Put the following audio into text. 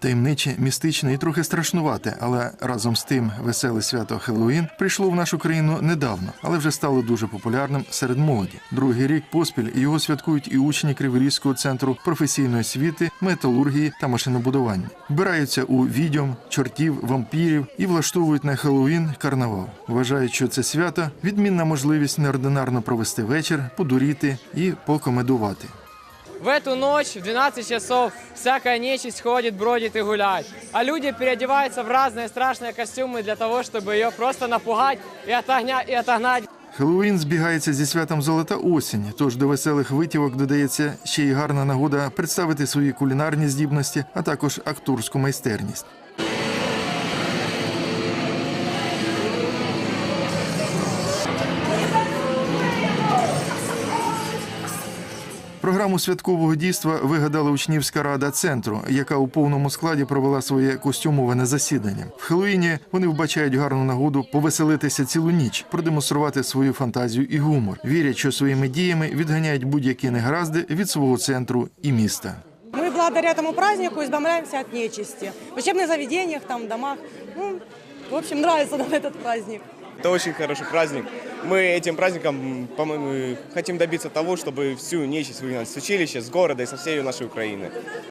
Таємниче, містичне і трохи страшнувате, але разом з тим веселе свято Хеллоуін прийшло в нашу країну недавно, але вже стало дуже популярним серед молоді. Другий рік поспіль його святкують і учні Криворізького центру професійної освіти, металургії та машинобудування. Вбираються у відьом, чортів, вампірів і влаштовують на Хеллоуін карнавал. Вважають, що це свято відмінна можливість неординарно провести вечір, подуріти і покомедувати. В эту ночь в 12 часов всякая нечисть ходит, бродит и гуляет. А люди переодеваются в разные страшные костюмы для того, чтобы ее просто напугать и, отогня... и отогнать. Хеллоуін збігається зі святом Золота осінь, тож до веселих витівок додається ще й гарна нагода представити свої кулінарні здібності, а також акторську майстерність. Програму святкового дійства вигадала учнівська рада центру, яка у повному складі провела своє костюмоване засідання. В Хеллоуіні вони вбачають гарну нагоду повеселитися цілу ніч, продемонструвати свою фантазію і гумор. Вірять, що своїми діями відганяють будь-які негаразди від свого центру і міста. Мы благодаря этому празднику избавляемся от нечисти. В учебных заведениях, там, домах. Ну, в общем, нравится нам этот праздник. Это очень хороший праздник. Мы этим праздником м, по-моему, хотим добиться того, чтобы всю нечисть выгнать с училища, с города и со всей нашей Украины.